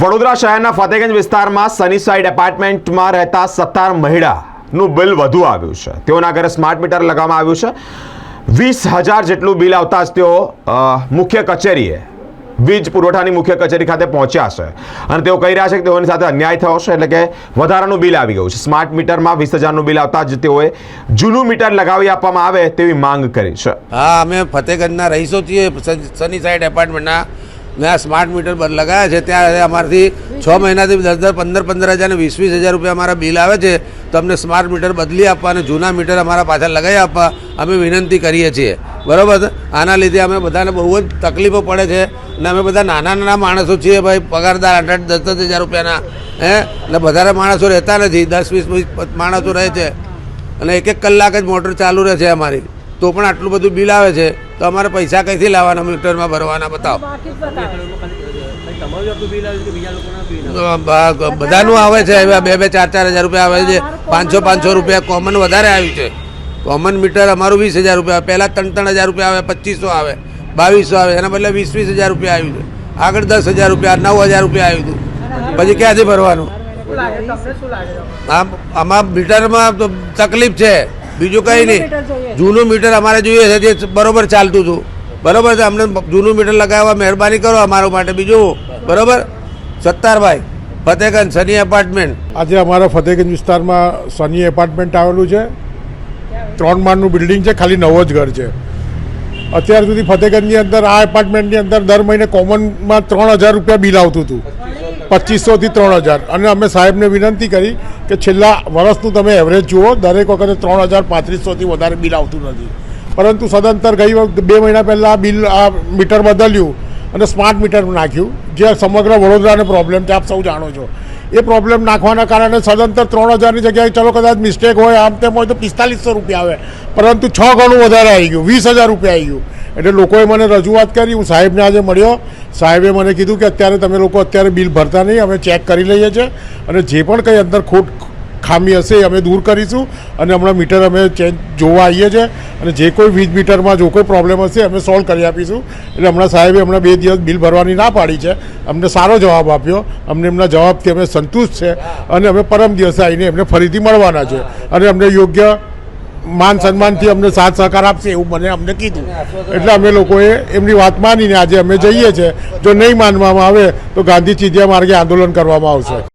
વડોદરા શહેરના ફતેગંજ વિસ્તારમાં સનીસાઇડ એપાર્ટમેન્ટમાં રહેતા સત્તાર મહિલાનું બિલ વધુ આવ્યું છે. તેઓના ઘરે સ્માર્ટ મીટર લગાવવામાં આવ્યું છે. વીસ હજાર જેટલું બિલ આવતા જ તેઓ મુખ્ય કચેરીએ, વીજ પુરવઠાની મુખ્ય કચેરી ખાતે પહોંચ્યા છે. અને તેઓ કહી રહ્યા છે કે તેઓની સાથે અન્યાય થયો છે, એટલે કે વધારાનું બિલ આવી ગયું છે. સ્માર્ટ મીટરમાં વીસ હજારનું બિલ આવતા જ તેઓએ જૂનું મીટર લગાવી આપવામાં આવે તેવી માંગ કરી છે. હા, અમે ફતેગંજના રહીશો છીએ, સની સાઈડ એપાર્ટમેન્ટના આ સ્માર્ટ મીટર લગાવ્યા છે. ત્યાં અમારથી છ મહિનાથી દસ દસ પંદર પંદર હજાર અને વીસ વીસ હજાર રૂપિયા અમારા બિલ આવે છે. તો અમને સ્માર્ટ મીટર બદલી આપવા અને જૂના મીટર અમારા પાછા લગાવી આપવા અમે વિનંતી કરીએ છીએ. બરાબર આના લીધે અમે બધાને બહુ જ તકલીફો પડે છે અને અમે બધા નાના નાના માણસો છીએ ભાઈ. પગારદાર આઠ દસ દસ હજાર રૂપિયાના. હે? એટલે વધારે માણસો રહેતા નથી. દસ વીસ વીસ માણસો રહે છે. અને એક એક કલાક જ મોટર ચાલુ રહે છે અમારી. તો પણ આટલું બધું બિલ આવે છે. તો અમારે પૈસા કઈથી લાવવાના મીટરમાં ભરવાના બતાવો. બધાનું આવે છે બે બે ચાર ચાર હજાર રૂપિયા આવે છે. પાંચસો પાંચસો રૂપિયા કોમન વધારે આવ્યું છે. કોમન મીટર અમારું વીસ હજાર રૂપિયા પહેલાં ત્રણ ત્રણ હજાર રૂપિયા આવે પચીસો આવે બાવીસો આવે. એના બદલે વીસ વીસ હજાર રૂપિયા આવ્યું છે. આગળ દસ હજાર રૂપિયા નવ હજાર રૂપિયા આવ્યું હતું. પછી ક્યાંથી ભરવાનું? આમ આમાં મીટરમાં તો તકલીફ છે. બીજું કંઈ નહીં. જૂનું મીટર અમારે જોઈએ છે જે બરોબર ચાલતું હતું. બરોબર છે અમને જૂનું મીટર લગાવવા મહેરબાની કરો અમારા માટે. બીજું બરોબર? સત્તારભાઈ ફતેગંજ સની એપાર્ટમેન્ટ આજે અમારા ફતેગંજ વિસ્તારમાં સની એપાર્ટમેન્ટ આવેલું છે. ત્રણ માળનું બિલ્ડિંગ છે ખાલી નવો જ ઘર છે. અત્યાર સુધી ફતેગંજની અંદર આ એપાર્ટમેન્ટની અંદર દર મહિને કોમનમાં ત્રણ હજાર રૂપિયા બિલ આવતું હતું. પચીસોથી ત્રણ હજાર. અને અમે સાહેબને વિનંતી કરી કે છેલ્લા વર્ષનું તમે એવરેજ જુઓ, દરેક વખતે ત્રણ હજાર પાંત્રીસોથી વધારે બિલ આવતું નથી. પરંતુ સદંતર ગઈ વખત બે મહિના પહેલાં બિલ આ મીટર બદલ્યું અને સ્માર્ટ મીટર નાખ્યું, જે સમગ્ર વડોદરાને પ્રોબ્લેમ છે, આપ સૌ જાણો છો. એ પ્રોબ્લેમ નાખવાના કારણે સદંતર ત્રણ હજારની જગ્યાએ ચલો કદાચ મિસ્ટેક હોય, આમ તેમ હોય તો પિસ્તાલીસો રૂપિયા આવે. પરંતુ છ ગણું વધારે આવી ગયું, વીસ હજાર રૂપિયા આવી ગયું. એટલે લોકોએ મને રજૂઆત કરી, હું સાહેબને આજે મળ્યો. સાહેબે મને કીધું કે અત્યારે તમે લોકો અત્યારે બિલ ભરતા નહીં, અમે ચેક કરી લઈએ છીએ. અને જે પણ કંઈ અંદર ખોટ ખામી હશે એ અમે દૂર કરીશું અને હમણાં મીટર અમે ચેન્જ જોવા આવીએ છીએ અને જે કોઈ વીજ મીટરમાં જો કોઈ પ્રોબ્લેમ હશે અમે સોલ્વ કરી આપીશું. એટલે હમણાં સાહેબે હમણાં બે દિવસ બિલ ભરવાની ના પાડી છે. અમને સારો જવાબ આપ્યો. અમને એમના જવાબથી અમે સંતુષ્ટ છે અને અમે પરમ દિવસે આવીને એમને ફરીથી મળવાના છે. અને અમને યોગ્ય માન સન્માનથી અમને સાથ સહકાર આપશે એવું મને અમને કીધું. એટલે અમે લોકોએ એમની વાત માનીને આજે અમે જઈએ છીએ. જો નહીં માનવામાં આવે તો ગાંધી ચીજિયા માર્ગે આંદોલન કરવામાં આવશે.